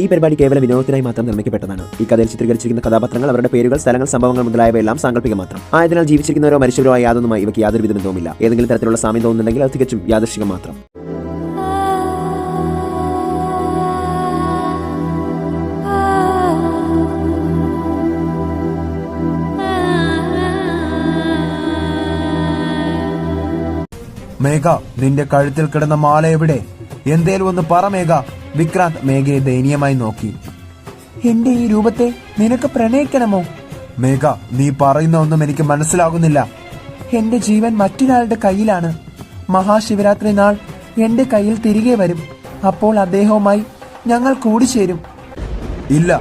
ഈ പരിപാടി കേവലം വിനോദത്തിനായി മാത്രം നിർമ്മിക്കപ്പെട്ടതാണ്. ഈ കഥയിൽ ചിത്രീകരിച്ചിരിക്കുന്ന കഥാപാത്രങ്ങൾ അവരുടെ പേരുകൾ സ്ഥലങ്ങൾ സംഭവങ്ങൾ മുതലായവയെല്ലാം സാങ്കല്പിക മാത്രം. ആയതിനാൽ ജീവിച്ചിരിക്കുന്നവരോ മരിച്ചവരോ ആയ യാതൊന്നുമായി ഇവയ്ക്ക് യാതൊരു വിധ ബന്ധവുമില്ല ഏതെങ്കിലും തരത്തിലുള്ള സാമ്യം തോന്നുന്നുണ്ടെങ്കിൽ അത് തികച്ചും യാദർശികം മാത്രം. മേഘ നിന്റെ കഴുത്തിൽ കിടന്ന മാല എവിടെ? എന്തേലും ഒന്ന് പറ മേഘ. വിക്രാന്ത് മേഘയെ ദയനീയമായി നോക്കി. എന്റെ ഈ രൂപത്തെ നിനക്ക് പ്രണയിക്കണമോ? മേഘ നീ പറയുന്ന ഒന്നും എനിക്ക് മനസ്സിലാകുന്നില്ല. എന്റെ ജീവൻ മറ്റൊരാളുടെ കയ്യിലാണ്. മഹാശിവരാത്രി നാൾ എന്റെ കയ്യിൽ തിരികെ വരും. അപ്പോൾ അദ്ദേഹവുമായി ഞങ്ങൾ കൂടിച്ചേരും. ഇല്ല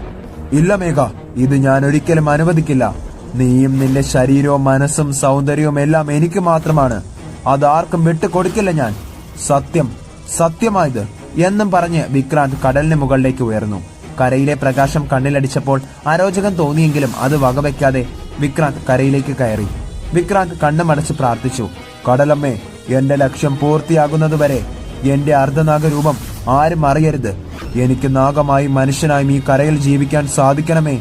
ഇല്ല മേഘ ഇത് ഞാൻ ഒരിക്കലും അനുവദിക്കില്ല. നീയും നിന്റെ ശരീരവും മനസ്സും സൗന്ദര്യവും എല്ലാം എനിക്ക് മാത്രമാണ്. അതാർക്കും വിട്ടുകൊടുക്കില്ല ഞാൻ. സത്യം സത്യമായത്. എന്നും പറഞ്ഞ് വിക്രാന്ത് കടലിന് മുകളിലേക്ക് ഉയർന്നു. കരയിലെ പ്രകാശം കണ്ണിലടിച്ചപ്പോൾ അരോചകം തോന്നിയെങ്കിലും അത് വകവയ്ക്കാതെ വിക്രാന്ത് കരയിലേക്ക് കയറി. വിക്രാന്ത് കണ്ണുമടച്ച് പ്രാർത്ഥിച്ചു കടലമ്മേ എന്റെ ലക്ഷ്യം പൂർത്തിയാകുന്നതുവരെ എന്റെ അർദ്ധനാഗരൂപം ആരും അറിയരുത്. എനിക്ക് നാഗമായി മനുഷ്യനായും ഈ കരയിൽ ജീവിക്കാൻ സാധിക്കണമേ.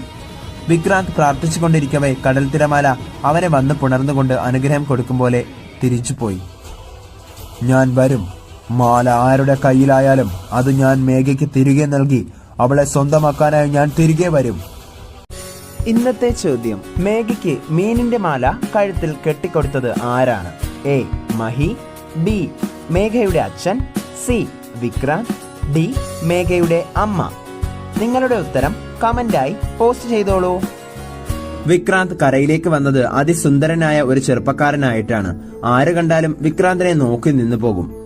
വിക്രാന്ത് പ്രാർത്ഥിച്ചുകൊണ്ടിരിക്കവേ കടൽ തിരമാല അവനെ വന്ന് പുണർന്നുകൊണ്ട് അനുഗ്രഹം കൊടുക്കും പോലെ തിരിച്ചുപോയി. ഞാൻ വരും. മാല ആരുടെ കയ്യിലായാലും അത് ഞാൻ മേഘയ്ക്ക് തിരികെ നൽകി അവളെ സ്വന്തമാക്കാനായി ഞാൻ തിരികെ വരും. ഇന്നത്തെ ചോദ്യം. മേഘയ്ക്ക് മീനിന്റെ മാല കഴുത്തിൽ കെട്ടിക്കൊടുത്തത് ആരാണ്? എ. മഹി ബി. മേഘയുടെ അച്ഛൻ സി. വിക്രാന്ത് ഡി. മേഘയുടെ അമ്മ. നിങ്ങളുടെ ഉത്തരം കമന്റായി പോസ്റ്റ് ചെയ്തോളൂ. വിക്രാന്ത് കരയിലേക്ക് വന്നത് അതിസുന്ദരനായ ഒരു ചെറുപ്പക്കാരനായിട്ടാണ്. ആര് കണ്ടാലും വിക്രാന്തിനെ നോക്കി നിന്നു പോകും.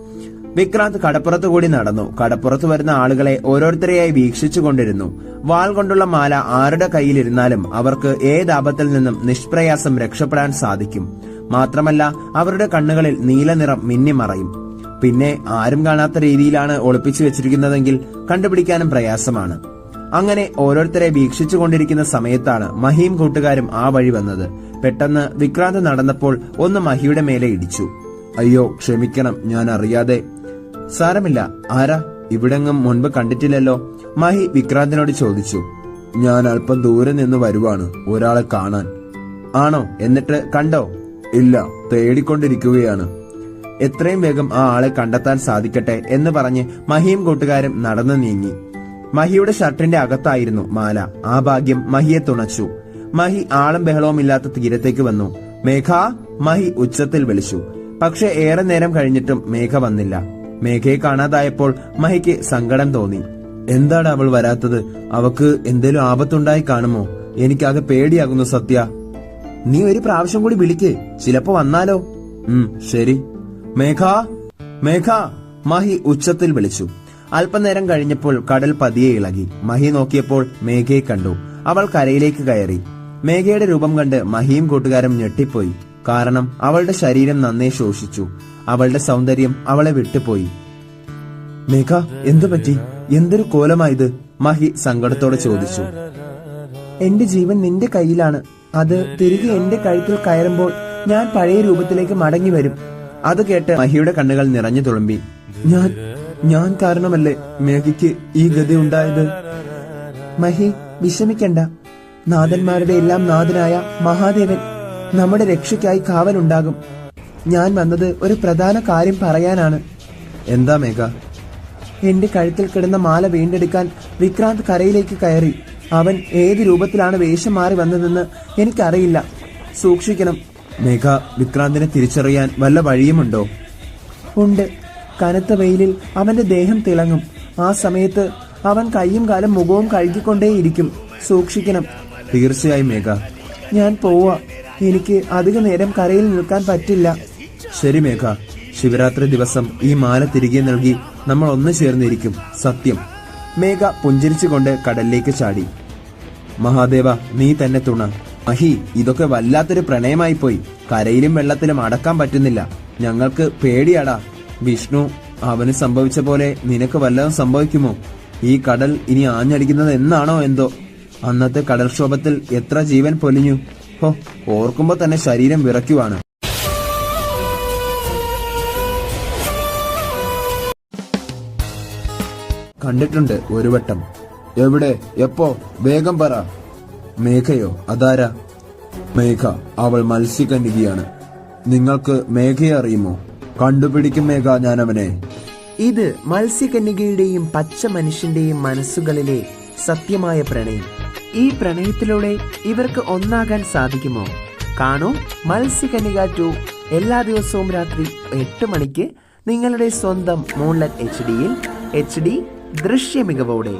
വിക്രാന്ത് കടപ്പുറത്തു കൂടി നടന്നു. കടപ്പുറത്ത് വരുന്ന ആളുകളെ ഓരോരുത്തരെയായി വീക്ഷിച്ചു കൊണ്ടിരുന്നു. വാൾ കൊണ്ടുള്ള മാല ആരുടെ കയ്യിലിരുന്നാലും അവർക്ക് ഏത് ആപത്തിൽ നിന്നും നിഷ്പ്രയാസം രക്ഷപ്പെടാൻ സാധിക്കും. മാത്രമല്ല അവരുടെ കണ്ണുകളിൽ നീലനിറം മിന്നിമറയും പിന്നെ ആരും കാണാത്ത രീതിയിലാണ് ഒളിപ്പിച്ചു വെച്ചിരിക്കുന്നതെങ്കിൽ കണ്ടുപിടിക്കാനും പ്രയാസമാണ്. അങ്ങനെ ഓരോരുത്തരെ വീക്ഷിച്ചു കൊണ്ടിരിക്കുന്ന സമയത്താണ് മഹീം കൂട്ടുകാരും ആ വഴി വന്നത്. പെട്ടെന്ന് വിക്രാന്ത് നടന്നപ്പോൾ ഒന്ന് മഹിയുടെ മേലെ ഇടിച്ചു. അയ്യോ ക്ഷമിക്കണം ഞാൻ അറിയാതെ സാരമില്ല. ആരാ? ഇവിടെങ്ങും മുൻപ് കണ്ടിട്ടില്ലല്ലോ. മഹി വിക്രാന്തിനോട് ചോദിച്ചു. ഞാൻ അല്പം ദൂരെ നിന്ന് വരുവാണ് ഒരാളെ കാണാൻ. ആണോ? എന്നിട്ട് കണ്ടോ? ഇല്ല തേടിക്കൊണ്ടിരിക്കുകയാണ്. എത്രയും വേഗം ആ ആളെ കണ്ടെത്താൻ സാധിക്കട്ടെ എന്ന് പറഞ്ഞ് മഹിയും കൂട്ടുകാരും നടന്നു നീങ്ങി. മഹിയുടെ ഷർട്ടിന്റെ അകത്തായിരുന്നു മാല. ആ ഭാഗ്യം മഹിയെ തുണച്ചു. മഹി ആളും ബഹളവും ഇല്ലാത്ത തീരത്തേക്ക് വന്നു. മേഘ മഹി ഉച്ചത്തിൽ വിളിച്ചു. പക്ഷെ ഏറെ നേരം കഴിഞ്ഞിട്ടും മേഘ വന്നില്ല. മേഘയെ കാണാതായപ്പോൾ മഹിക്ക് സങ്കടം തോന്നി. എന്താണ് അവൾ വരാത്തത്? അവക്ക് എന്തേലും ആപത്തുണ്ടായി കാണുമോ? എനിക്കാകെ പേടിയാകുന്നു സത്യ. നീ ഒരു പ്രാവശ്യം കൂടി വിളിക്കേ. ചിലപ്പോ വന്നാലോ. ഉം ശരി. മേഘ മേഘ. മഹി ഉച്ചത്തിൽ വിളിച്ചു. അല്പനേരം കഴിഞ്ഞപ്പോൾ കടൽ പതിയെ ഇളകി. മഹി നോക്കിയപ്പോൾ മേഘയെ കണ്ടു. അവൾ കരയിലേക്ക് കയറി. മേഘയുടെ രൂപം കണ്ട് മഹിയും കൂട്ടുകാരും ഞെട്ടിപ്പോയി. കാരണം അവളുടെ ശരീരം നന്നേ ശോഷിച്ചു. അവളുടെ സൗന്ദര്യം അവളെ വിട്ടുപോയി. മേഘ എന്തു പറ്റി? എന്തൊരു കോലമായത്? മഹി സങ്കടത്തോടെ ചോദിച്ചു. എന്റെ ജീവൻ നിന്റെ കയ്യിലാണ്. അത് തിരികെ എന്റെ കഴുത്തിൽ കയറുമ്പോൾ ഞാൻ പഴയ രൂപത്തിലേക്ക് മടങ്ങി വരും. അത് കേട്ട് മഹിയുടെ കണ്ണുകൾ നിറഞ്ഞു തുളുമ്പി. ഞാൻ ഞാൻ കാരണമല്ലേ മേഘയ്ക്ക് ഈ ഗതി ഉണ്ടായത്? മഹി വിഷമിക്കണ്ട. നാഥന്മാരുടെ എല്ലാം നാഥനായ മഹാദേവൻ നമ്മുടെ രക്ഷയ്ക്കായി കാവലുണ്ടാകും. ഞാൻ വന്നത് ഒരു പ്രധാന കാര്യം പറയാനാണ്. എന്താ മേഘ? എന്റെ കഴുത്തിൽ കിടന്ന മാല വീണ്ടെടുക്കാൻ വിക്രാന്ത് കരയിലേക്ക് കയറി. അവൻ ഏത് രൂപത്തിലാണ് വേഷം മാറി വന്നതെന്ന് എനിക്കറിയില്ല. സൂക്ഷിക്കണം. മേഘ വിക്രാന്തിനെ തിരിച്ചറിയാൻ വല്ല വഴിയുമുണ്ടോ? ഉണ്ട്. കനത്ത വെയിലിൽ അവന്റെ ദേഹം തിളങ്ങും. ആ സമയത്ത് അവൻ കൈയും കാലും മുഖവും കഴുകിക്കൊണ്ടേയിരിക്കും. സൂക്ഷിക്കണം. തീർച്ചയായും മേഘ. ഞാൻ പോവാ. എനിക്ക് അധിക നേരം കരയിൽ നിൽക്കാൻ പറ്റില്ല. ശരി മേഘ. ശിവരാത്രി ദിവസം ഈ മാല തിരികെ നൽകി നമ്മൾ ഒന്നു ചേർന്നിരിക്കും. സത്യം. മേഘ പുഞ്ചിരിച്ചുകൊണ്ട് കടലിലേക്ക് ചാടി. മഹാദേവ നീ തന്നെ തുണ. മഹി ഇതൊക്കെ വല്ലാത്തൊരു പ്രണയമായി പോയി കരയിലും വെള്ളത്തിലും അടക്കാൻ പറ്റുന്നില്ല. ഞങ്ങൾക്ക് പേടിയാടാ. വിഷ്ണു അവന് സംഭവിച്ച പോലെ നിനക്ക് വല്ലതും സംഭവിക്കുമോ? ഈ കടൽ ഇനി ആഞ്ഞടിക്കുന്നത് എന്നാണോ എന്തോ? അന്നത്തെ കടൽക്ഷോഭത്തിൽ എത്ര ജീവൻ പൊലിഞ്ഞു? ഹോ ഓർക്കുമ്പോ തന്നെ ശരീരം വിറയ്ക്കുവാണ്. കണ്ടിട്ടുണ്ട് ഒരു വട്ടം. എവിടെ? എപ്പോ? വേഗം പറ. മേഘയോ അതാരാ? മേഘ അവൾ മത്സ്യകന്യകയാണ്. നിങ്ങൾക്ക് മേഘയെ അറിയുമോ? കണ്ടുപിടിക്കും മേഘ ഞാൻ അവനെ ഇത് മത്സ്യകന്യകയുടെയും പച്ച മനുഷ്യന്റെയും മനസ്സുകളിലെ സത്യമായ പ്രണയം. ഈ പ്രണയത്തിലൂടെ ഇവർക്ക് ഒന്നാകാൻ സാധിക്കുമോ? കാണൂ മത്സ്യകന്യക ടു എല്ലാ ദിവസവും രാത്രി എട്ട് മണിക്ക് നിങ്ങളുടെ സ്വന്തം മൂൺലെറ്റ് എച്ച് ഡിയിൽ എച്ച് ഡി ദൃശ്യ മികവോടെ